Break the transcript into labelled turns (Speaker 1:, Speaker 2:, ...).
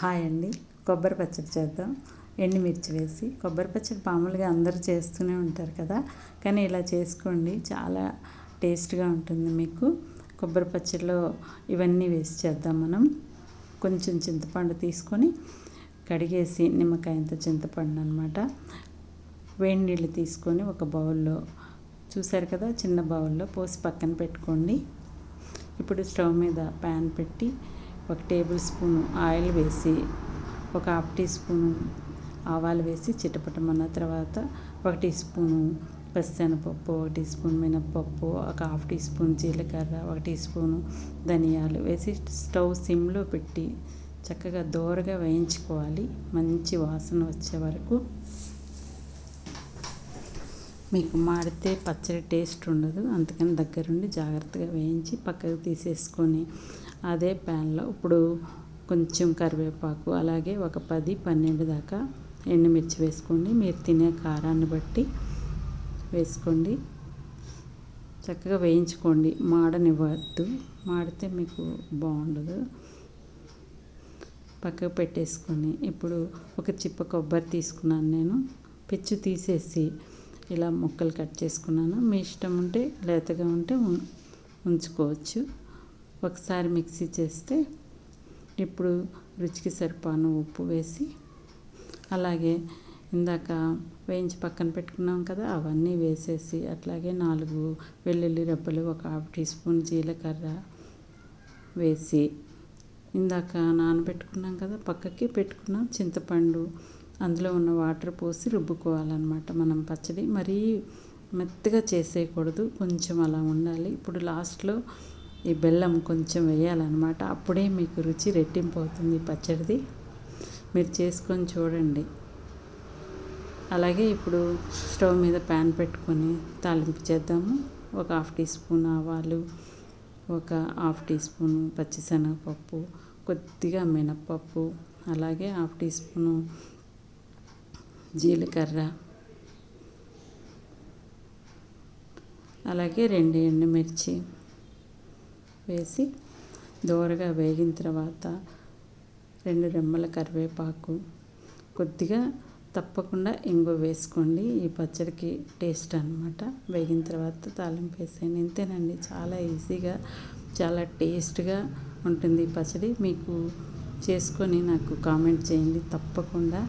Speaker 1: Hi అండి. కొబ్బరి పచ్చడి చేద్దాం. ఎండుమిర్చి వేసి కొబ్బరి పచ్చడి మామూలుగా అందరూ చేస్తూనే ఉంటారు కదా. కానీ ఇలా చేసుకోండి. చాలా టేస్ట్గా ఉంటుంది మీకు. కొబ్బరి పచ్చడిలో ఇవన్నీ వేసి చేద్దాం మనం. కొంచెం చింతపండు తీసుకొని కడిగేసి నిమ్మకాయంత చింతపండు అనమాట వేడి నీళ్ళు తీసుకొని ఒక బౌల్లో చూసారు కదా చిన్న బౌల్లో పోసి పక్కన పెట్టుకోండి. ఇప్పుడు స్టవ్ మీద ప్యాన్ పెట్టి ఒక టేబుల్ స్పూన్ ఆయిల్ వేసి ఒక హాఫ్ టీ స్పూను ఆవాలు వేసి చిటపటమన్న తర్వాత ఒక టీ స్పూను పసిశనపప్పు ఒక టీ స్పూన్ మినప్పప్పు ఒక హాఫ్ టీ స్పూన్ జీలకర్ర ఒక టీ స్పూను ధనియాలు వేసి స్టవ్ సిమ్లో పెట్టి చక్కగా దోరగా వేయించుకోవాలి. మంచి వాసన వచ్చే వరకు మీకు మాడితే పచ్చడి టేస్ట్ ఉండదు. అందుకని దగ్గరుండి జాగ్రత్తగా వేయించి పక్కకు తీసేసుకొని అదే ప్యాన్లో ఇప్పుడు కొంచెం కరివేపాకు అలాగే ఒక పది పన్నెండు దాకా ఎండుమిర్చి వేసుకోండి. మీరు తినే కారాన్ని బట్టి వేసుకోండి. చక్కగా వేయించుకోండి. మాడనివ్వద్దు. మాడితే మీకు బాగుండదు. పక్కకు పెట్టేసుకొని ఇప్పుడు ఒక చిప్ప కొబ్బరి తీసుకున్నాను నేను. పిచ్చు తీసేసి ఇలా ముక్కలు కట్ చేసుకున్నాను. మీ ఇష్టం ఉంటే లేతగా ఉంటే ఉంచుకోవచ్చు. ఒకసారి మిక్సీ చేస్తే ఇప్పుడు రుచికి సరిపాను ఉప్పు వేసి అలాగే ఇందాక వేయించి పక్కన పెట్టుకున్నాం కదా అవన్నీ వేసేసి అట్లాగే నాలుగు వెల్లుల్లి రెబ్బలు ఒక హాఫ్ టీ స్పూన్ జీలకర్ర వేసి ఇందాక నానబెట్టుకున్నాం కదా పక్కకి పెట్టుకున్నాం చింతపండు అందులో ఉన్న వాటర్ పోసి రుబ్బుకోవాలన్నమాట మనం పచ్చడి. మరీ మెత్తగా చేసేయకూడదు కొంచెం అలా ఉండాలి. ఇప్పుడు లాస్ట్లో ఈ బెల్లం కొంచెం వేయాలన్నమాట. అప్పుడే మీకు రుచి రెట్టింపు అవుతుంది పచ్చడిది. మీరు చేసుకొని చూడండి. అలాగే ఇప్పుడు స్టవ్ మీద ప్యాన్ పెట్టుకొని తాలింపు చేద్దాము. ఒక హాఫ్ టీ స్పూన్ ఆవాలు ఒక హాఫ్ టీ స్పూన్ పచ్చిశనగపప్పు కొద్దిగా మినప్పప్పు అలాగే హాఫ్ టీ స్పూను జీలకర్ర. అలాగే రెండు ఎండుమిర్చి వేసి దోరగా వేగిన తర్వాత రెండు రెమ్మల కరివేపాకు. కొద్దిగా తప్పకుండా ఇంగు వేసుకోండి. ఈ పచ్చడికి టేస్ట్ అనమాట వేగిన తర్వాత తాలింపు వేసేయండి. ఇంతేనండి. చాలా ఈజీగా చాలా టేస్ట్గా ఉంటుంది ఈ పచ్చడి. మీకు చేసుకొని నాకు కామెంట్ చేయండి. తప్పకుండా